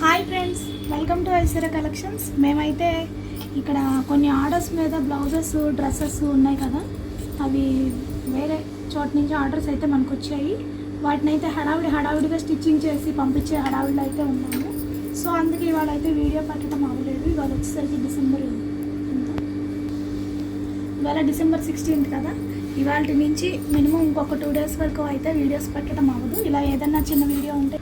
Hi friends welcome to Aishwarya collections మేమైతే ఇక్కడ కొన్ని ఆర్డర్స్ మీద బ్లౌజెస్ డ్రెస్సెస్ ఉన్నాయి కదా. అవి వేరే చోట నుంచి ఆర్డర్స్ అయితే మనకు వచ్చాయి వాటిని అయితే హడావిడి హడావిడిగా స్టిచ్చింగ్ చేసి పంపించే హడావిడిలో అయితే ఉన్నాము. సో అందుకే ఇవాళ అయితే వీడియో పెట్టడం అవ్వలేదు. ఇవాళ వచ్చేసరికి డిసెంబర్ ఇవాళ డిసెంబర్ సిక్స్టీన్త్ కదా. ఇవాళ నుంచి మినిమం ఇంకొక టూ డేస్ వరకు అయితే వీడియోస్ పెట్టడం అవ్వదు. ఇలా ఏదన్నా చిన్న వీడియో ఉంటే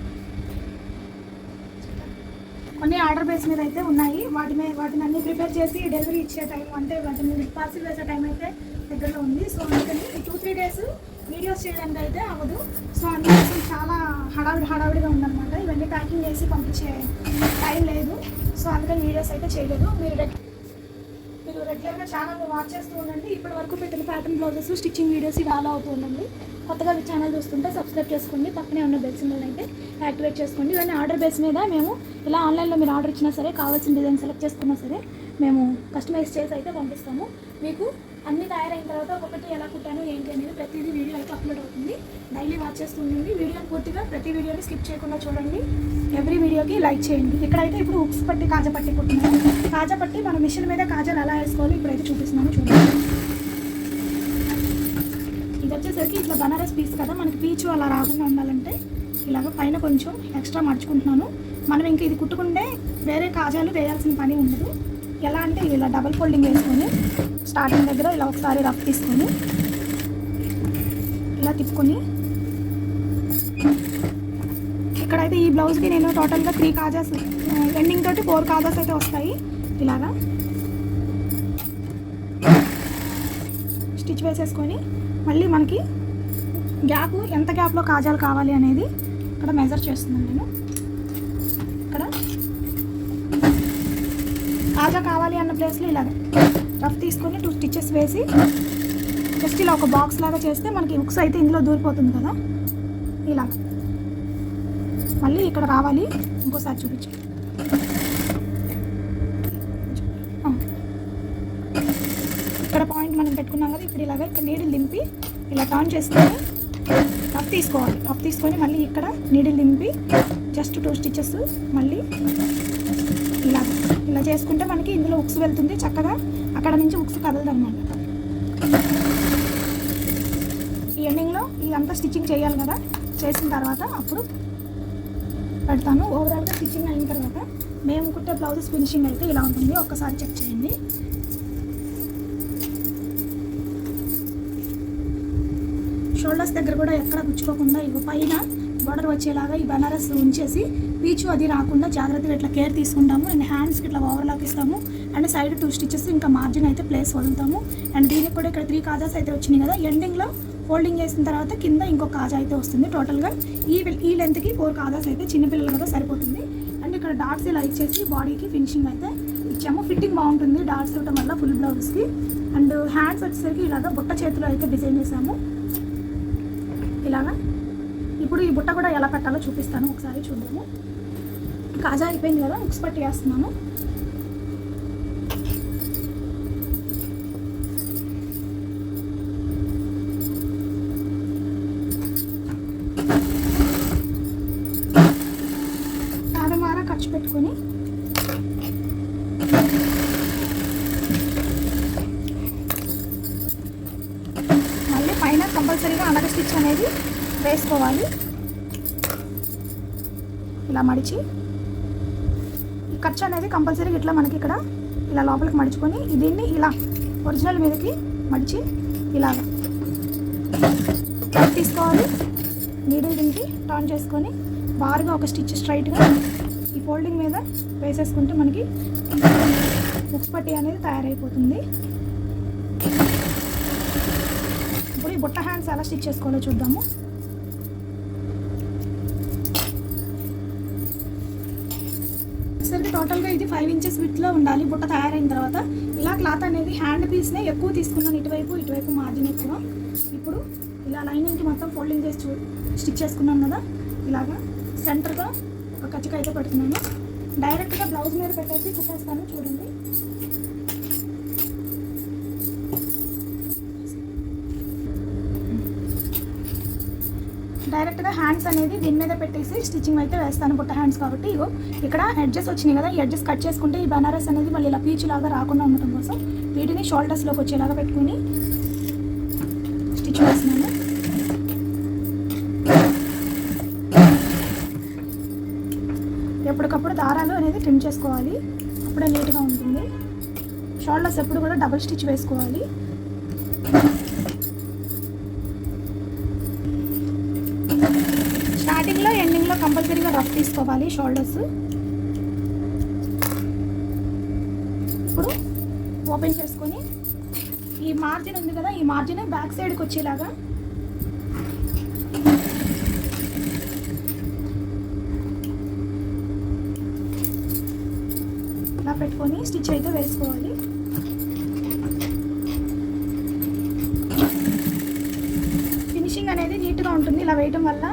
కొన్ని ఆర్డర్ బేస్ మీద అయితే ఉన్నాయి. వాటి మీద వాటిని అన్ని ప్రిపేర్ చేసి డెలివరీ ఇచ్చే టైం అంటే వాటిని పార్సిల్ వేసే టైం అయితే దగ్గరలో ఉంది. సో అందుకని ఈ టూ త్రీ డేస్ వీడియోస్ చేయడానికి అయితే అవ్వదు. సో అందుకోసం చాలా హడావిడి హడావిడిగా ఉందన్నమాట. ఇవన్నీ ప్యాకింగ్ చేసి పంపించే టైం లేదు. సో అందుకని వీడియోస్ అయితే చేయలేదు. మీరు మీరు రెగ్యులర్గా ఛానల్ వాచ్ చేస్తూ ఉండండి. ఇప్పటి వరకు పెట్టిన pattern blouses stitching videos follow అవుతూ ఉండండి. కొత్తగా ఛానల్ చూస్తుంటే సబ్స్క్రైబ్ చేసుకోండి. పక్కనే ఉన్న బెల్ సింబల్ అయితే యాక్టివేట్ చేసుకోండి. ఇవన్నీ ఆర్డర్ బేస్ మీద మేము ఇలా ఆన్లైన్లో మీరు ఆర్డర్ ఇచ్చినా సరే కావాల్సిన డిజైన్ సెలెక్ట్ చేసుకున్నా సరే మేము కస్టమైజ్ చేసి అయితే పంపిస్తాము. మీకు అన్ని తయారైన తర్వాత ఒకటి ఎలా కుట్టాను ఏంటి అనేది ప్రతిదీ వీడియో అయితే అప్లోడ్ అవుతుంది. డైలీ వాచ్ చేస్తూ ఉండండి. వీడియోని పూర్తిగా ప్రతి వీడియోని స్కిప్ చేయకుండా చూడండి. ఎవ్రీ వీడియోకి లైక్ చేయండి. ఇక్కడైతే ఇప్పుడు ఉక్స్ పట్టి కాజా పట్టి కుట్టినాము కాజా పట్టి మన మిషన్ మీద కాజాలు ఎలా వేసుకోవాలి ఇప్పుడైతే చూపిస్తున్నాము చూడండి ఇది వచ్చేసరికి ఇట్లా బనారస్ పీస్ కదా మనకి పీచు అలా రాకుండా ఉండాలంటే ఇలాగ పైన కొంచెం ఎక్స్ట్రా మర్చుకుంటున్నాను మనం ఇంకా ఇది కుట్టుకుంటే వేరే కాజాలు వేయాల్సిన పని ఉండదు. ఎలా అంటే ఇలా డబల్ ఫోల్డింగ్ వేసుకొని స్టార్టింగ్ దగ్గర ఇలా ఒకసారి రఫ్ తీసుకొని ఇలా తిప్పుకొని ఇక్కడైతే ఈ బ్లౌజ్కి నేను టోటల్గా త్రీ కాజాస్ ఎండింగ్ తోటి ఫోర్ కాజాస్ అయితే వస్తాయి ఇలాగా. స్టిచ్ వేసేసుకొని మళ్ళీ మనకి గ్యాప్ ఎంత గ్యాప్లో కాజాలు కావాలి అనేది ఇక్కడ మెజర్ చేస్తున్నాను నేను. ఇక్కడ కాజా కావాలి అన్న ప్లేస్లో ఇలాగ రఫ్ తీసుకొని టూ స్టిచెస్ వేసి జస్ట్ ఇలా ఒక బాక్స్ లాగా చేస్తే మనకి ఉక్స్ అయితే ఇందులో దూరిపోతుంది కదా. ఇలా మళ్ళీ ఇక్కడ రావాలి ఇంకోసారి చూపించండి ఆ. ఇక్కడ పాయింట్ మనం పెట్టుకున్నాం కదా ఇప్పుడు ఇలాగ ఇక్కడ నీడిల్ దింపి ఇలా టర్న్ చేసుకొని కప్ తీసుకోవాలి. కప్ తీసుకొని మళ్ళీ ఇక్కడ నీడిల్ దింపి జస్ట్ టూ స్టిచెస్ మళ్ళీ ఇలా ఇలా చేసుకుంటే మనకి ఇందులో ఉక్స్ వెళ్తుంది చక్కగా. అక్కడ నుంచి ఉక్స్ కదలదనమాట ఈ ఎండింగ్లో ఇదంతా స్టిచ్చింగ్ చేయాలి కదా. చేసిన తర్వాత అప్పుడు పెడతాను. ఓవరాల్గా స్టిచ్చింగ్ అయిన తర్వాత మేము కుట్టే బ్లౌజెస్ ఫినిషింగ్ అయితే ఇలా ఉంటుంది. ఒక్కసారి చెక్ చేయండి. షోల్డర్స్ దగ్గర కూడా ఎక్కడ గుచ్చుకోకుండా ఇవి పైన బార్డర్ వచ్చేలాగా ఈ బనారస్ ఉంచేసి పీచు అది రాకుండా జాగ్రత్తగా ఇట్లా కేర్ తీసుకుంటాము. అండ్ హ్యాండ్స్కి ఇట్లా ఓవర్లాక్ ఇస్తాము. అండ్ సైడ్ టూ స్టిచెస్ ఇంకా మార్జిన్ అయితే ప్లేస్ వదులుతాము. అండ్ దీనికి కూడా ఇక్కడ త్రీ కాజాస్ అయితే వచ్చినాయి కదా. ఎండింగ్లో ఫోల్డింగ్ చేసిన తర్వాత కింద ఇంకో కాజా అయితే వస్తుంది. టోటల్గా ఈ ఈ లెంత్కి ఫోర్ కాజాస్ అయితే చిన్నపిల్లలు కూడా సరిపోతుంది. అండ్ ఇక్కడ డాట్స్ ఇలా ఇచ్చేసి బాడీకి ఫినిషింగ్ అయితే ఇచ్చాము. ఫిట్టింగ్ బాగుంటుంది. డాట్స్ ఇవ్వడం వల్ల ఫుల్ బ్లౌజ్కి అండ్ హ్యాండ్స్ వచ్చేసరికి ఇలాగా బుట్ట చేతిలో అయితే డిజైన్ చేసాము. ఇలాగా. ఇప్పుడు ఈ బుట్ట కూడా ఎలా పెట్టాలో చూపిస్తాను. ఒకసారి చూద్దాము. కాజా అయిపోయింది కదా ఉక్స్ పట్టి వేస్తున్నాను. తారమార ఖర్చు పెట్టుకొని మళ్ళీ పైన కంపల్సరీగా అనగ స్టిచ్ అనేది వేసుకోవాలి. ఇలా మడిచి ఈ ఖర్చు అనేది కంపల్సరీగా ఇట్లా మనకి ఇక్కడ ఇలా లోపలికి మడుచుకొని దీన్ని ఇలా ఒరిజినల్ మీదకి మడిచి ఇలాగ తీసుకోవాలి. నీడిల్ దీనికి టర్న్ చేసుకొని బారుగా ఒక స్టిచ్ స్ట్రైట్గా ఈ ఫోల్డింగ్ మీద వేసేసుకుంటే మనకి ఉక్స్ పట్టి అనేది తయారైపోతుంది ఇప్పుడు ఈ బుట్ట హ్యాండ్స్ ఎలా స్టిచ్ చేసుకోవాలో చూద్దాము. సరికి టోటల్గా ఇది ఫైవ్ ఇంచెస్ విత్లో ఉండాలి. బుట్ట తయారైన తర్వాత ఇలా క్లాత్ అనేది హ్యాండ్ పీస్నే ఎక్కువ తీసుకున్నాను ఇటువైపు ఇటువైపు మార్జిన్ ఎక్కువ. ఇప్పుడు ఇలా లైనింగ్కి మొత్తం ఫోల్డింగ్ చేసి చూ స్టిచ్ చేసుకున్నాను కదా. ఇలాగా సెంటర్గా ఒక కచ్చిక అయితే పెడుతున్నాను. డైరెక్ట్గా బ్లౌజ్ మీద పెట్టేసి కుట్టేస్తాను చూడండి. డైరెక్ట్గా హ్యాండ్స్ అనేది దీని మీద పెట్టేసి స్టిచ్చింగ్ అయితే వేస్తాను బుట్ట హ్యాండ్స్ కాబట్టి. ఇగో ఇక్కడ ఎడ్జెస్ వచ్చినాయి కదా ఈ ఎడ్జెస్ కట్ చేసుకుంటే ఈ బనారస్ అనేది మళ్ళీ ఇలా పీచు లాగా రాకుండా ఉండటం కోసం వీటిని షోల్డర్స్లోకి వచ్చేలాగా పెట్టుకుని స్టిచ్ వేస్తున్నాను ఎప్పటికప్పుడు దారాలు అనేది ట్రిమ్ చేసుకోవాలి. అప్పుడే నీట్గా ఉంటుంది. షోల్డర్స్ ఎప్పుడు కూడా డబుల్ స్టిచ్ వేసుకోవాలి. దగ్గరగా రఫ్ తీసుకోవాలి షోల్డర్స్ ఇప్పుడు ఓపెన్ చేసుకొని ఈ మార్జిన్ ఉంది కదా ఈ మార్జిన్ బ్యాక్ సైడ్కి వచ్చేలాగా ఇలా పెట్టుకొని స్టిచ్ అయితే వేసుకోవాలి. ఫినిషింగ్ అనేది నీట్గా ఉంటుంది ఇలా వేయటం వల్ల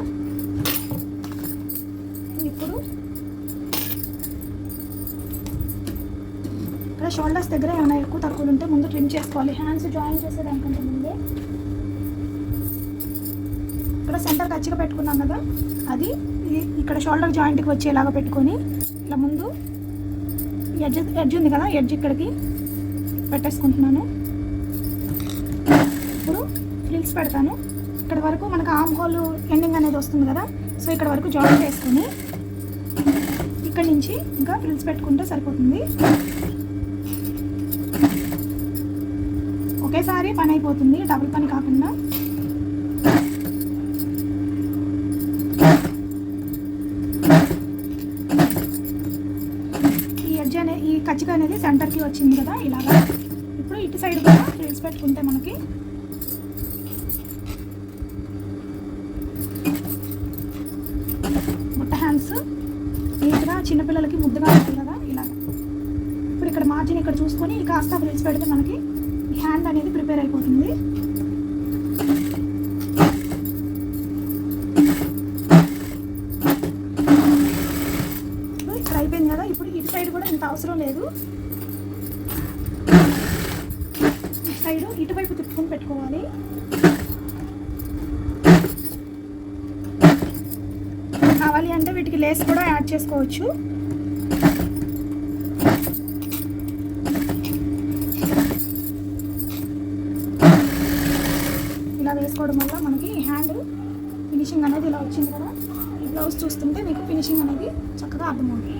ఇప్పుడు ఇక్కడ షోల్డర్స్ దగ్గర ఏమైనా ఎక్కువ తక్కువలు ఉంటే ముందు ట్రిమ్ చేసుకోవాలి. హ్యాండ్స్ జాయిన్ చేసేదానికంటే ముందే. ఇక్కడ సెంటర్ కచ్చిగా పెట్టుకున్నాం కదా అది ఇక్కడ షోల్డర్ జాయింట్కి వచ్చేలాగా పెట్టుకొని ఇలా ముందు ఎడ్జ్ ఎడ్జ్ ఉంది కదా ఎడ్జ్ ఇక్కడికి పెట్టేసుకుంటున్నాను. ఇప్పుడు ఫ్రిల్స్ పెడతాను. ఇక్కడ వరకు మనకు ఆమ్ హోల్ ఎండింగ్ అనేది వస్తుంది కదా సో ఇక్కడ వరకు జాయిన్ చేసుకుని ఇక్కడ నుంచి ఇంకా ఫ్రిల్స్ పెట్టుకుంటే సరిపోతుంది. ఒకేసారి పని అయిపోతుంది డబుల్ పని కాకుండా. ఈ ఎడ్జ్ అనే ఈ కచ్చిక అనేది సెంటర్కి వచ్చింది కదా ఇలాగా. ఇప్పుడు ఇటు సైడ్ కూడా ఫ్రిల్స్ పెట్టుకుంటే మనకి బుట్ట హ్యాండ్స్ నీట్గా చిన్నపిల్లలకి ముద్దుగా ఉంటుంది కదా ఇలాగ. ఇప్పుడు ఇక్కడ మార్జిన్ ఇక్కడ చూసుకొని కాస్త ఫ్రిల్స్ పెడితే మనకి హ్యాండ్ అనేది ప్రిపేర్ అయిపోతుంది. అయిపోయింది కదా ఇప్పుడు ఇటు సైడ్ కూడా ఇంత అవసరం లేదు. ఇటు సైడ్ ఇటువైపు తిప్పుకొని పెట్టుకోవాలి. కావాలి అంటే వీటికి లేస్ కూడా యాడ్ చేసుకోవచ్చు. వేసుకోవడం వల్ల మనకి హ్యాండ్ ఫినిషింగ్ అనేది ఇలా వచ్చింది కదా. ఈ బ్లౌజ్ చూస్తుంటే మీకు ఫినిషింగ్ అనేది చక్కగా అర్థమవుతుంది.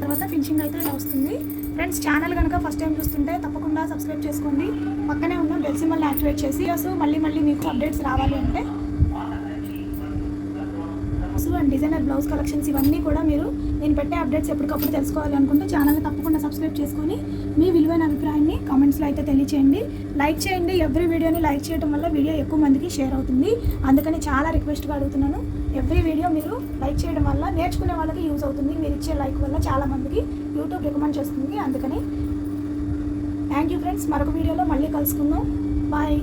తర్వాత ఫినిషింగ్ అయితే ఇలా వస్తుంది. ఫ్రెండ్స్ ఛానల్ కనుక ఫస్ట్ టైం చూస్తుంటే తప్పకుండా సబ్స్క్రైబ్ చేసుకోండి. పక్కనే ఉన్న బెల్ సింబల్ యాక్టివేట్ చేసి సో మళ్ళీ మళ్ళీ మీకు అప్డేట్స్ రావాలి అంటే బ్లౌజులు అండ్ డిజైనర్ బ్లౌజ్ కలెక్షన్స్ ఇవన్నీ కూడా మీరు నేను పెట్టే అప్డేట్స్ ఎప్పటికప్పుడు తెలుసుకోవాలనుకుంటే ఛానల్ని తప్పకుండా సబ్స్క్రైబ్ చేసుకొని మీ విలువైన అభిప్రాయాన్ని కామెంట్స్లో అయితే తెలియచేయండి. లైక్ చేయండి. ఎవ్రీ వీడియోని లైక్ చేయడం వల్ల వీడియో ఎక్కువ మందికి షేర్ అవుతుంది. అందుకని చాలా రిక్వెస్ట్గా అడుగుతున్నాను. ఎవ్రీ వీడియో మీరు లైక్ చేయడం వల్ల నేర్చుకునే వాళ్ళకి యూజ్ అవుతుంది. మీరు ఇచ్చే లైక్ వల్ల చాలా మందికి యూట్యూబ్ రికమెండ్ చేస్తుంది. అందుకని థ్యాంక్ యూ ఫ్రెండ్స్ మరొక వీడియోలో మళ్ళీ కలుసుకుందాం. బాయ్